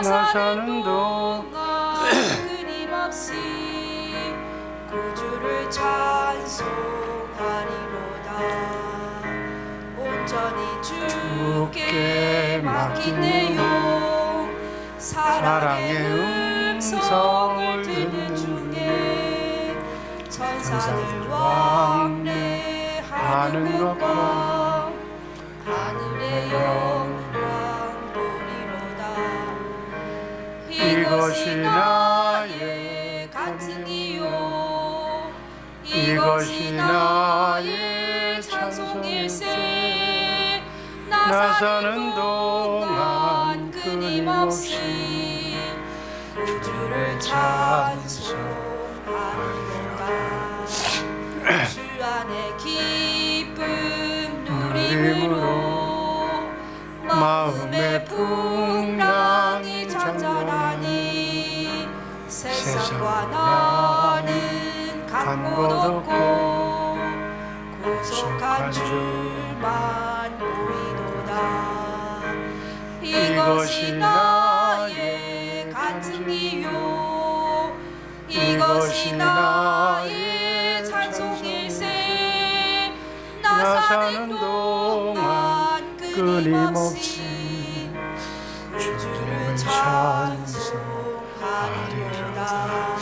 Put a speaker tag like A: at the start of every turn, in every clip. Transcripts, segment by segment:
A: 나 사는 동안 끊임없이 구주를 찬송하리로다. 온전히 주께 맡기네요. 사랑의 음성을 듣는 중에 천사들 왕래하는 것과 하늘의 영 이것이 나의 간증이요. 이것이 나의 찬송일세. 나 사는 동안 끊임없이 구주를 찬송하리로다 주 안에 기쁨 누림으로 마음의 풍 나는 간곳 없고 구속한 줄만 보이도다. 이것이 나의 간증이요. 이것이 나의 찬송일세. 나 사는 동안 끊임없이 주를 찬송하리로다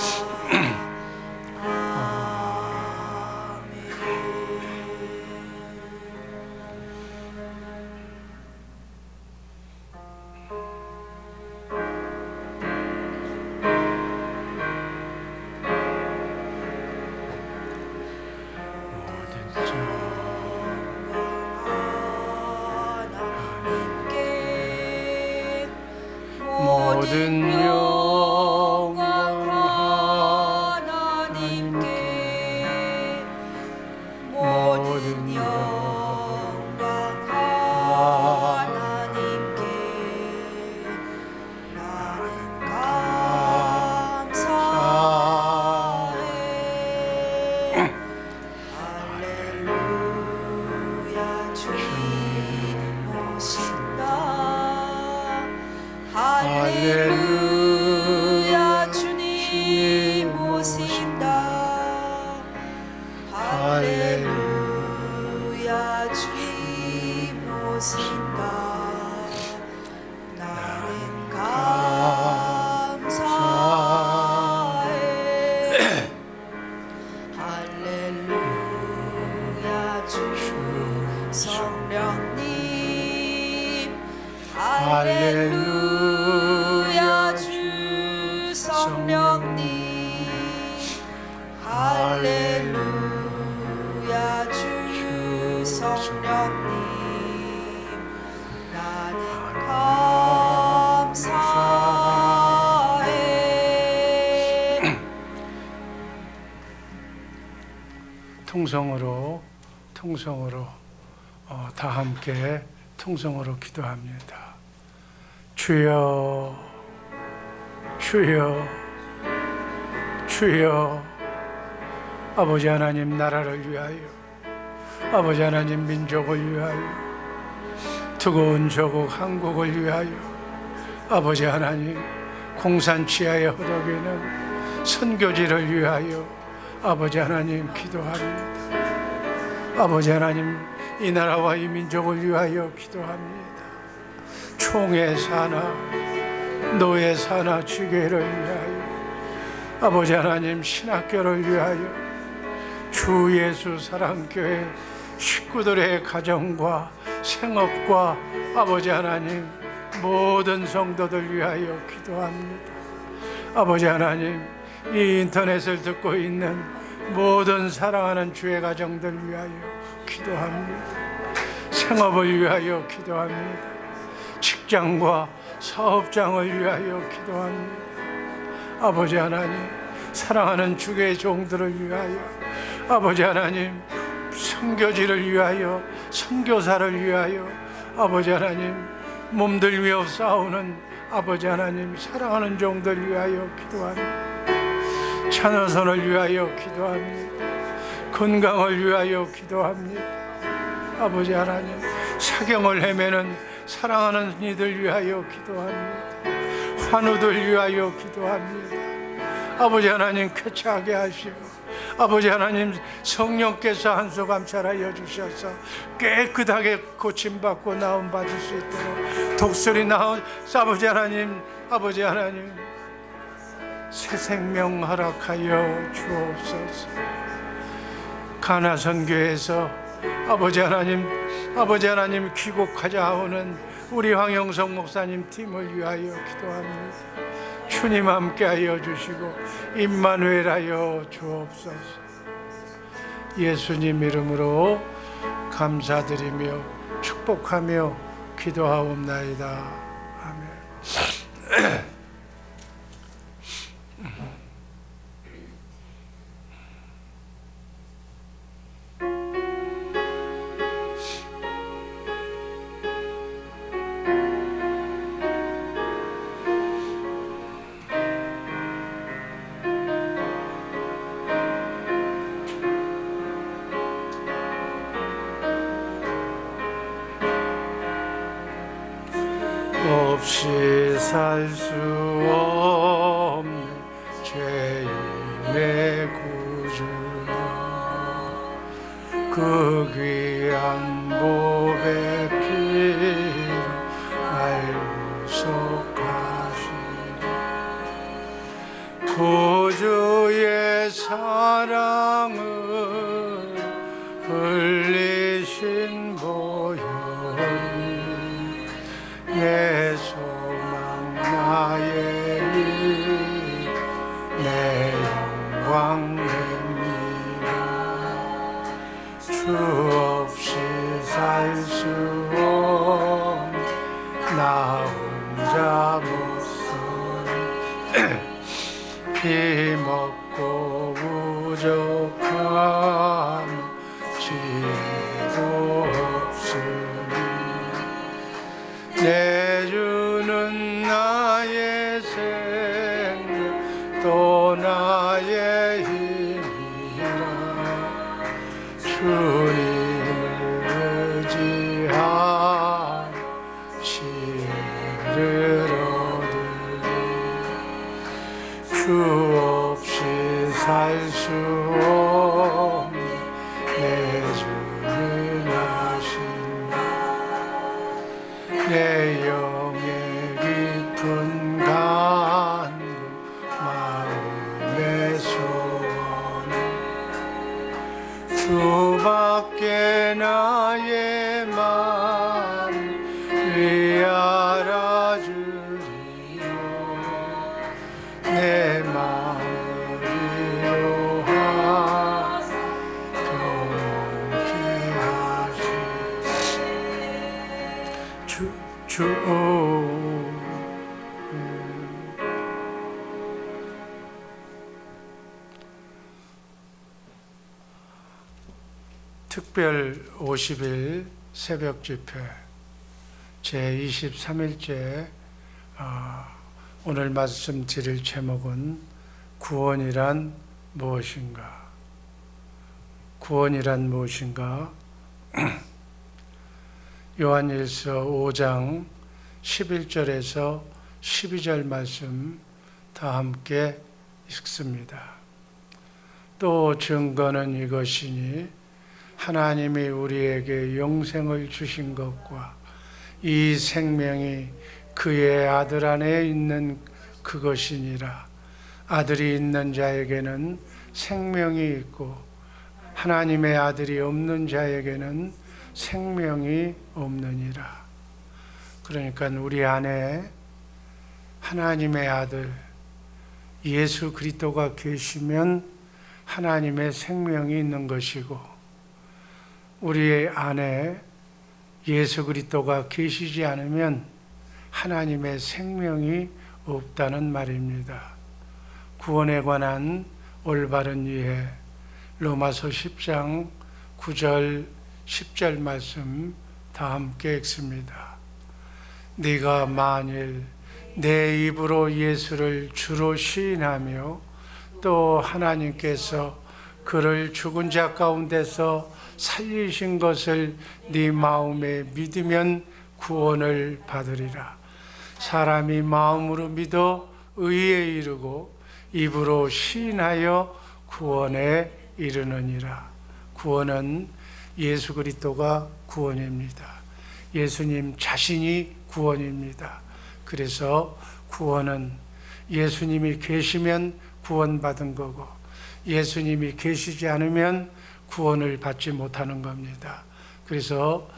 B: 통성으로 통성으로 어, 다 함께 통성으로 기도합니다. 주여 주여 주여 아버지 하나님 나라를 위하여 아버지 하나님 민족을 위하여 뜨거운 조국 한국을 위하여 아버지 하나님 공산 치하의 허덕이는 선교지를 위하여 아버지 하나님 기도합니다. 아버지 하나님 이 나라와 이 민족을 위하여 기도합니다. 총회 사나 노예 사나 지교회를 위하여 아버지 하나님 신학교를 위하여 주 예수 사랑교회 식구들의 가정과 생업과 아버지 하나님 모든 성도들 위하여 기도합니다. 아버지 하나님 이 인터넷을 듣고 있는 모든 사랑하는 주의 가정들 위하여 기도합니다. 생업을 위하여 기도합니다. 직장과 사업장을 위하여 기도합니다. 아버지 하나님, 사랑하는 주의 종들을 위하여, 아버지 하나님, 선교지를 위하여, 선교사를 위하여 아버지 하나님 몸들 위해 싸우는 아버지 하나님 사랑하는 종들 위하여 기도합니다. 찬호선을 위하여 기도합니다. 건강을 위하여 기도합니다. 아버지 하나님 사경을 헤매는 사랑하는 이들 위하여 기도합니다. 환우들 위하여 기도합니다. 아버지 하나님 쾌차하게 하시고 아버지 하나님 성령께서 한수 감찰하여 주셔서 깨끗하게 고침받고 나음 받을 수 있도록 독수리 나온 아버지 하나님 아버지 하나님 새 생명 허락하여 주옵소서 가나 선교에서 아버지 하나님 아버지 하나님 귀국하자 하오는 우리 황영성 목사님 팀을 위하여 기도합니다 주님 함께하여 주시고 임마누엘하여 주옵소서. 예수님 이름으로 감사드리며 축복하며 기도하옵나이다. 아멘. 그 귀한 보 주밖에 나의 마 특별 50일 새벽 집회 제 23일째 아, 오늘 말씀 드릴 제목은 구원이란 무엇인가? 구원이란 무엇인가? 요한일서 5장 11절에서 12절 말씀 다 함께 읽습니다. 또 증거는 이것이니 하나님이 우리에게 영생을 주신 것과 이 생명이 그의 아들 안에 있는 그것이니라. 아들이 있는 자에게는 생명이 있고 하나님의 아들이 없는 자에게는 생명이 없느니라. 그러니까 우리 안에 하나님의 아들 예수 그리스도가 계시면 하나님의 생명이 있는 것이고 우리 안에 예수 그리스도가 계시지 않으면 하나님의 생명이 없다는 말입니다. 구원에 관한 올바른 이해 로마서 10장 9절 10절 말씀 다 함께 읽습니다. 네가 만일 내 입으로 예수를 주로 시인하며 또 하나님께서 그를 죽은 자 가운데서 살리신 것을 네 마음에 믿으면 구원을 받으리라. 사람이 마음으로 믿어 의에 이르고 입으로 시인하여 구원에 이르느니라. 구원은 예수 그리스도가 구원입니다. 예수님 자신이 구원입니다. 그래서 구원은 예수님이 계시면 구원받은 거고 예수님이 계시지 않으면 구원을 받지 못하는 겁니다. 그래서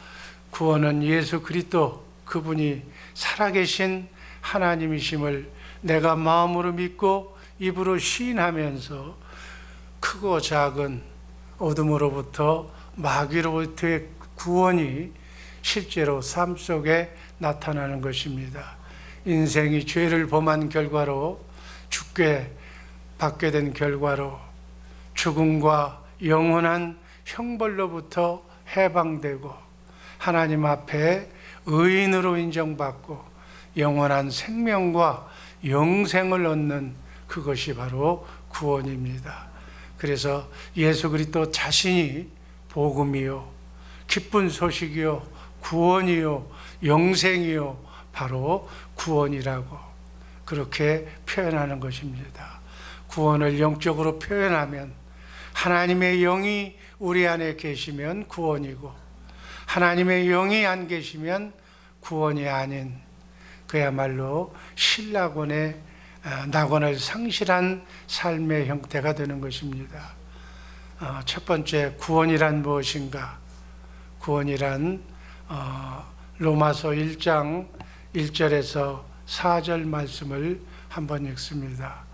B: 구원은 예수 그리스도 그분이 살아계신 하나님이심을 내가 마음으로 믿고 입으로 시인하면서 크고 작은 어둠으로부터 마귀로부터의 구원이 실제로 삶 속에 나타나는 것입니다. 인생이 죄를 범한 결과로 죽게 받게 된 결과로 죽음과 영원한 형벌로부터 해방되고 하나님 앞에 의인으로 인정받고 영원한 생명과 영생을 얻는 그것이 바로 구원입니다. 그래서 예수 그리스도 자신이 복음이요 기쁜 소식이요 구원이요 영생이요 바로 구원이라고 그렇게 표현하는 것입니다. 구원을 영적으로 표현하면 하나님의 영이 우리 안에 계시면 구원이고 하나님의 영이 안 계시면 구원이 아닌 그야말로 신라곤의 아, 낙원을 상실한 삶의 형태가 되는 것입니다. 어, 첫 번째 구원이란 무엇인가? 구원이란 어, 로마서 1장 1절에서 4절 말씀을 한번 읽습니다.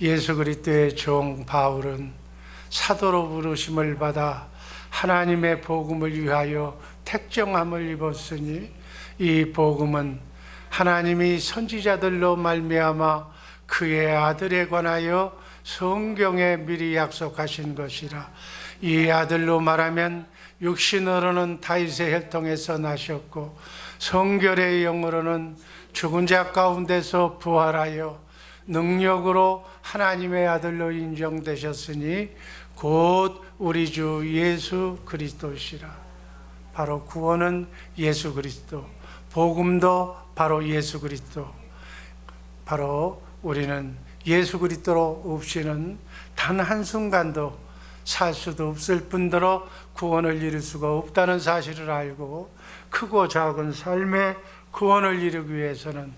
B: 예수 그리스도의 종 바울은 사도로 부르심을 받아 하나님의 복음을 위하여 택정함을 입었으니 이 복음은 하나님이 선지자들로 말미암아 그의 아들에 관하여 성경에 미리 약속하신 것이라. 이 아들로 말하면 육신으로는 다윗의 혈통에서 나셨고 성결의 영으로는 죽은 자 가운데서 부활하여 능력으로 하나님의 아들로 인정되셨으니 곧 우리 주 예수 그리스도시라. 바로 구원은 예수 그리스도, 복음도 바로 예수 그리스도. 바로 우리는 예수 그리스도로 없이는 단 한순간도 살 수도 없을 뿐더러 구원을 이룰 수가 없다는 사실을 알고 크고 작은 삶의 구원을 이루기 위해서는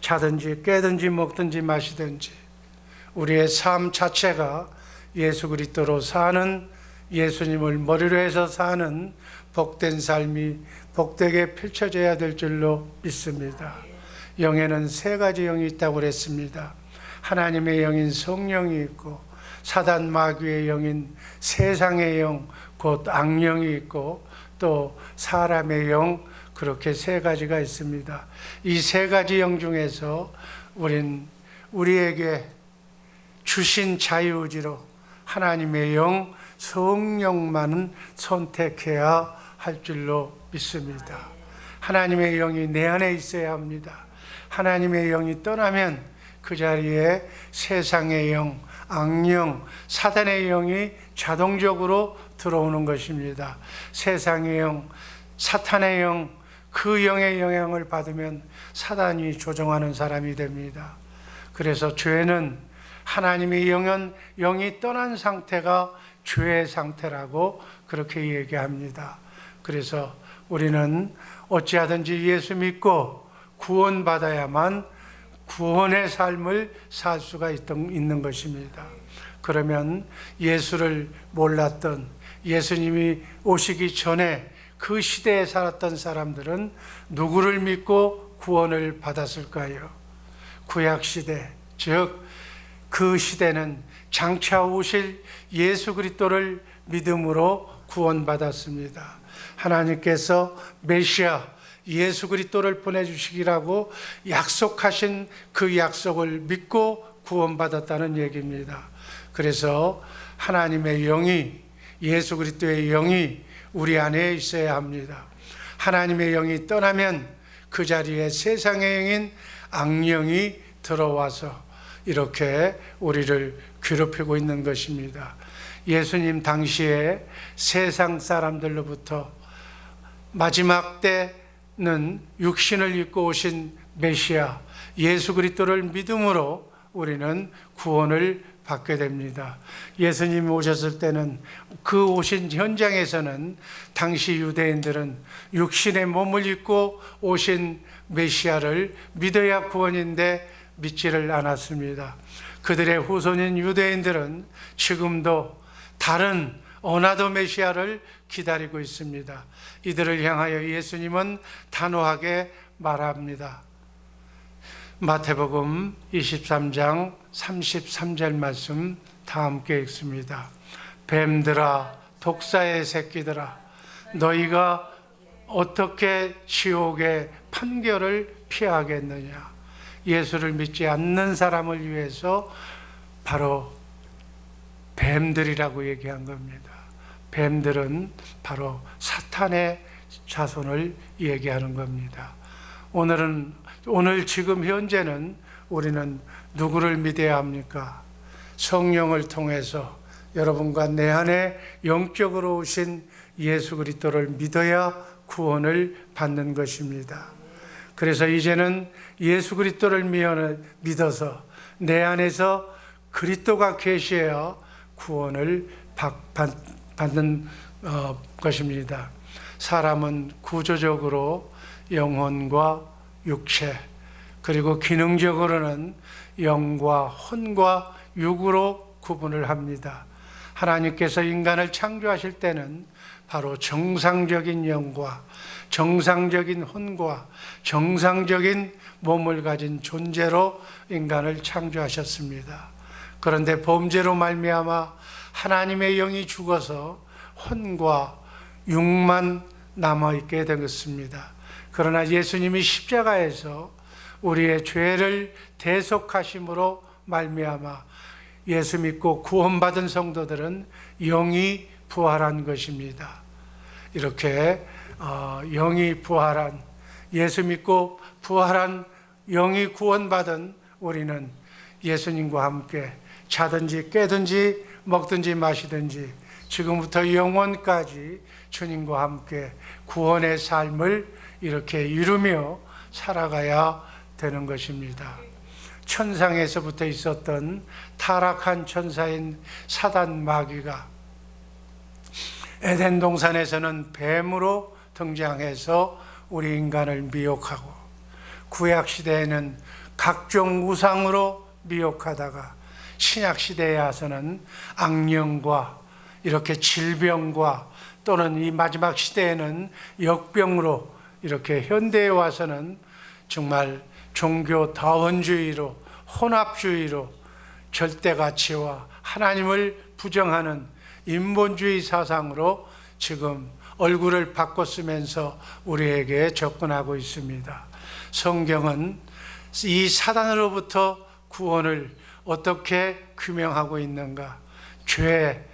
B: 자든지 깨든지 먹든지 마시든지 우리의 삶 자체가 예수 그리스도로 사는 예수님을 머리로 해서 사는 복된 삶이 복되게 펼쳐져야 될 줄로 믿습니다. 영에는 세 가지 영이 있다고 그랬습니다. 하나님의 영인 성령이 있고 사단 마귀의 영인 세상의 영, 곧 악령이 있고 또 사람의 영 그렇게 세 가지가 있습니다. 이 세 가지 영 중에서 우린 우리에게 주신 자유의지로 하나님의 영 성령만은 선택해야 할 줄로 믿습니다. 하나님의 영이 내 안에 있어야 합니다. 하나님의 영이 떠나면 그 자리에 세상의 영, 악령, 사단의 영이 자동적으로 들어오는 것입니다. 세상의 영, 사탄의 영, 그 영의 영향을 받으면 사단이 조종하는 사람이 됩니다. 그래서 죄는 하나님의 영은 영이 떠난 상태가 죄의 상태라고 그렇게 얘기합니다. 그래서 우리는 어찌하든지 예수 믿고 구원받아야만 구원의 삶을 살 수가 있는 것입니다. 그러면 예수를 몰랐던 예수님이 오시기 전에 그 시대에 살았던 사람들은 누구를 믿고 구원을 받았을까요? 구약 시대, 즉 그 시대는 장차 오실 예수 그리스도를 믿음으로 구원받았습니다. 하나님께서 메시아 예수 그리스도를 보내 주시기라고 약속하신 그 약속을 믿고 구원받았다는 얘기입니다. 그래서 하나님의 영이 예수 그리스도의 영이 우리 안에 있어야 합니다. 하나님의 영이 떠나면 그 자리에 세상의 영인 악령이 들어와서 이렇게 우리를 괴롭히고 있는 것입니다. 예수님 당시에 세상 사람들로부터 마지막 때는 육신을 입고 오신 메시아 예수 그리스도를 믿음으로 우리는 구원을 받게 됩니다. 예수님이 오셨을 때는 그 오신 현장에서는 당시 유대인들은 육신의 몸을 입고 오신 메시아를 믿어야 구원인데 믿지를 않았습니다. 그들의 후손인 유대인들은 지금도 다른 어나더 메시아를 기다리고 있습니다. 이들을 향하여 예수님은 단호하게 말합니다. 마태복음 23장 33절 말씀 다 함께 읽습니다. 뱀들아 독사의 새끼들아 너희가 어떻게 지옥의 판결을 피하겠느냐 예수를 믿지 않는 사람을 위해서 바로 뱀들이라고 얘기한 겁니다. 뱀들은 바로 사탄의 자손을 얘기하는 겁니다. 오늘은 오늘 지금 현재는 우리는 누구를 믿어야 합니까? 성령을 통해서 여러분과 내 안에 영적으로 오신 예수 그리스도를 믿어야 구원을 받는 것입니다. 그래서 이제는 예수 그리스도를 믿어서 내 안에서 그리스도가 계셔야 구원을 받는 어, 것입니다. 사람은 구조적으로 영혼과 육체 그리고 기능적으로는 영과 혼과 육으로 구분을 합니다. 하나님께서 인간을 창조하실 때는 바로 정상적인 영과 정상적인 혼과 정상적인 몸을 가진 존재로 인간을 창조하셨습니다. 그런데 범죄로 말미암아 하나님의 영이 죽어서 혼과 육만 남아 있게 되었습니다. 그러나 예수님이 십자가에서 우리의 죄를 대속하심으로 말미암아 예수 믿고 구원받은 성도들은 영이 부활한 것입니다. 이렇게 어, 영이 부활한 예수 믿고 부활한 영이 구원받은 우리는 예수님과 함께 자든지 깨든지 먹든지 마시든지 지금부터 영원까지 주님과 함께 구원의 삶을 이렇게 이루며 살아가야 되는 것입니다. 천상에서부터 있었던 타락한 천사인 사단 마귀가 에덴 동산에서는 뱀으로 등장해서 우리 인간을 미혹하고 구약 시대에는 각종 우상으로 미혹하다가 신약 시대에 와서는 악령과 이렇게 질병과 또는 이 마지막 시대에는 역병으로 이렇게 현대에 와서는 정말 종교 다원주의로 혼합주의로 절대 가치와 하나님을 부정하는 인본주의 사상으로 지금 얼굴을 바꿨으면서 우리에게 접근하고 있습니다. 성경은 이 사단으로부터 구원을 어떻게 규명하고 있는가? 죄,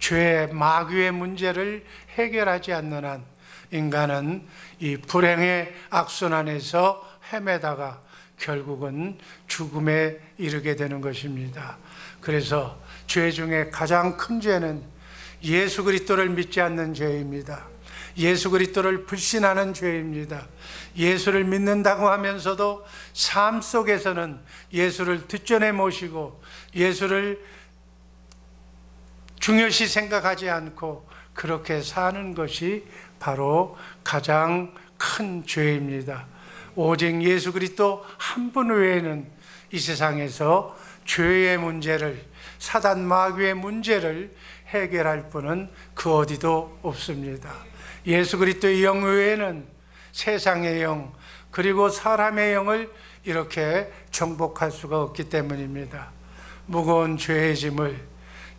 B: 죄, 마귀의 문제를 해결하지 않는 한 인간은 이 불행의 악순환에서 헤매다가 결국은 죽음에 이르게 되는 것입니다. 그래서 죄 중에 가장 큰 죄는 예수 그리스도를 믿지 않는 죄입니다. 예수 그리스도를 불신하는 죄입니다. 예수를 믿는다고 하면서도 삶 속에서는 예수를 뒷전에 모시고 예수를 중요시 생각하지 않고 그렇게 사는 것이 바로 가장 큰 죄입니다. 오직 예수 그리스도 한 분 외에는 이 세상에서 죄의 문제를 사단 마귀의 문제를 해결할 분은 그 어디도 없습니다. 예수 그리스도의 영 외에는 세상의 영 그리고 사람의 영을 이렇게 정복할 수가 없기 때문입니다. 무거운 죄의 짐을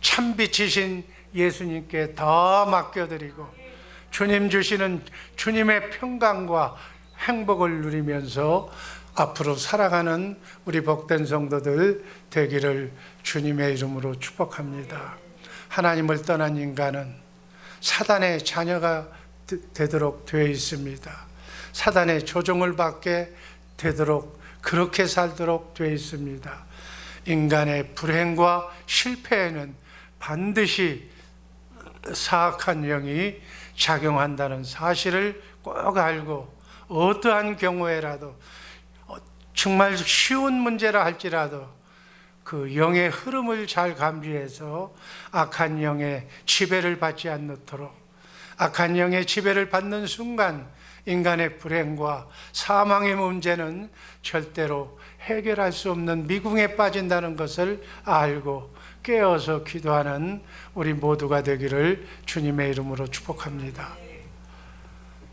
B: 참 빛이신 예수님께 더 맡겨드리고 주님 주시는 주님의 평강과 행복을 누리면서 앞으로 살아가는 우리 복된 성도들 되기를 주님의 이름으로 축복합니다. 하나님을 떠난 인간은 사단의 자녀가 되- 되도록 되어 있습니다. 사단의 조종을 받게 되도록 그렇게 살도록 되어 있습니다. 인간의 불행과 실패에는 반드시 사악한 영이 작용한다는 사실을 꼭 알고 어떠한 경우에라도 어, 정말 쉬운 문제라 할지라도 그 영의 흐름을 잘 감지해서 악한 영의 지배를 받지 않도록 악한 영의 지배를 받는 순간 인간의 불행과 사망의 문제는 절대로 해결할 수 없는 미궁에 빠진다는 것을 알고 깨어서 기도하는 우리 모두가 되기를 주님의 이름으로 축복합니다.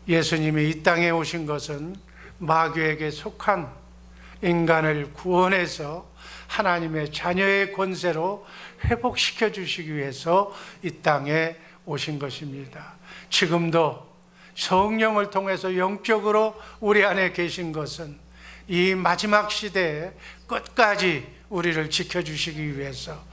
B: 예수님이 이 땅에 오신 것은 마귀에게 속한 인간을 구원해서 하나님의 자녀의 권세로 회복시켜 주시기 위해서 이 땅에 오신 것입니다. 지금도 성령을 통해서 영적으로 우리 안에 계신 것은 이 마지막 시대에 끝까지 우리를 지켜주시기 위해서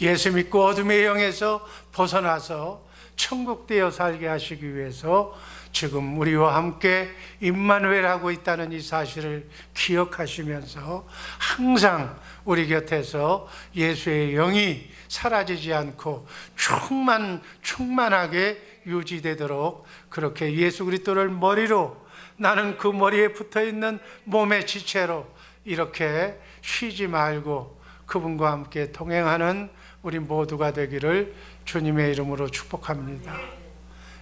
B: 예수 믿고 어둠의 영에서 벗어나서 천국 되어 살게 하시기 위해서 지금 우리와 함께 임마누엘 하고 있다는 이 사실을 기억하시면서 항상 우리 곁에서 예수의 영이 사라지지 않고 충만 충만하게 유지되도록 그렇게 예수 그리스도를 머리로 나는 그 머리에 붙어 있는 몸의 지체로 이렇게 쉬지 말고 그분과 함께 동행하는 우리 모두가 되기를 주님의 이름으로 축복합니다.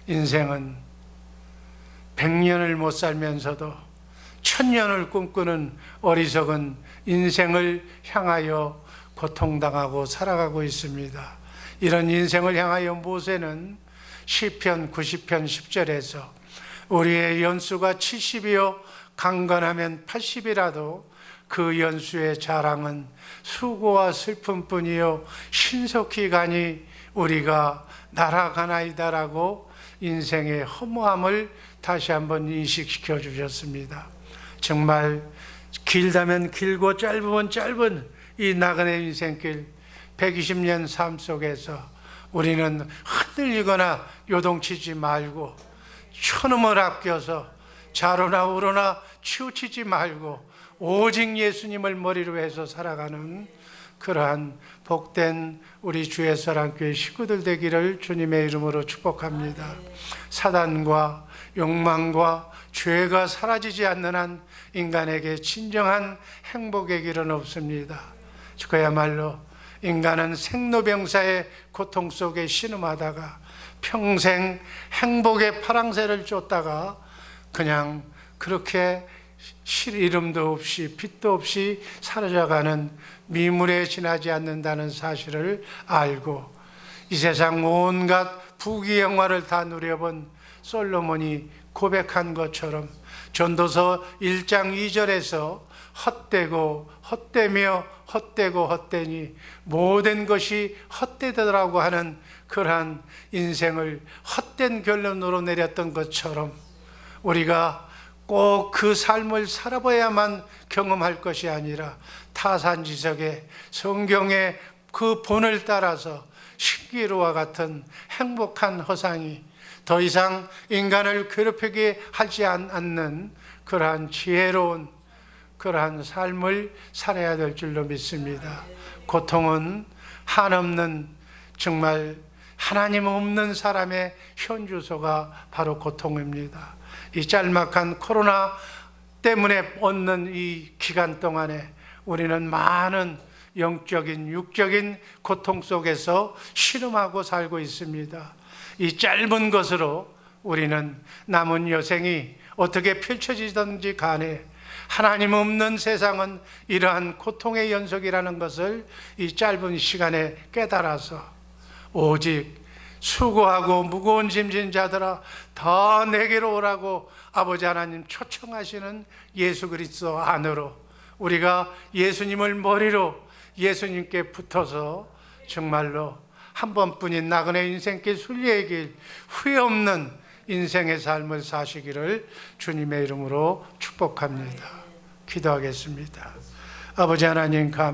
B: 인생은 백년을 못 살면서도 천년을 꿈꾸는 어리석은 인생을 향하여 고통당하고 살아가고 있습니다. 이런 인생을 향하여 모세는 시편 90편 10절에서 우리의 연수가 70이요 강건하면 80이라도 그 연수의 자랑은 수고와 슬픔뿐이요 신속히 가니 우리가 날아가나이다라고 인생의 허무함을 다시 한번 인식시켜 주셨습니다. 정말 길다면 길고 짧으면 짧은 이 나그네 인생길 120년 삶 속에서 우리는 흔들리거나 요동치지 말고 천음을 아껴서 좌로나 우로나 치우치지 말고 오직 예수님을 머리로 해서 살아가는 그러한 복된 우리 주의 사랑교회 식구들 되기를 주님의 이름으로 축복합니다. 사단과 욕망과 죄가 사라지지 않는 한 인간에게 진정한 행복의 길은 없습니다. 그야말로 인간은 생로병사의 고통 속에 신음하다가 평생 행복의 파랑새를 쫓다가 그냥 그렇게 실 이름도 없이 빛도 없이 사라져가는 미물에 지나지 않는다는 사실을 알고 이 세상 온갖 부귀 영화를 다 누려본 솔로몬이 고백한 것처럼 전도서 1장 2절에서 헛되고 헛되며 헛되고 헛되니 모든 것이 헛되더라고 하는 그러한 인생을 헛된 결론으로 내렸던 것처럼 우리가 꼭 그 삶을 살아봐야만 경험할 것이 아니라 타산지석의 성경의 그 본을 따라서 신기루와 같은 행복한 허상이 더 이상 인간을 괴롭히게 하지 않는 그러한 지혜로운 그러한 삶을 살아야 될 줄로 믿습니다. 고통은 한없는 정말 하나님 없는 사람의 현주소가 바로 고통입니다. 이 짤막한 코로나 때문에 얻는 이 기간 동안에 우리는 많은 영적인, 육적인 고통 속에서 실험하고 살고 있습니다. 이 짧은 것으로 우리는 남은 여생이 어떻게 펼쳐지든지 간에 하나님 없는 세상은 이러한 고통의 연속이라는 것을 이 짧은 시간에 깨달아서 오직 수고하고 무거운 짐진 자들아 다 내게로 오라고 아버지 하나님 초청하시는 예수 그리스도 안으로 우리가 예수님을 머리로 예수님께 붙어서 정말로 한 번뿐인 나그네 인생길 순리의 길 후회 없는 인생의 삶을 사시기를 주님의 이름으로 축복합니다. 기도하겠습니다. 아버지 하나님 감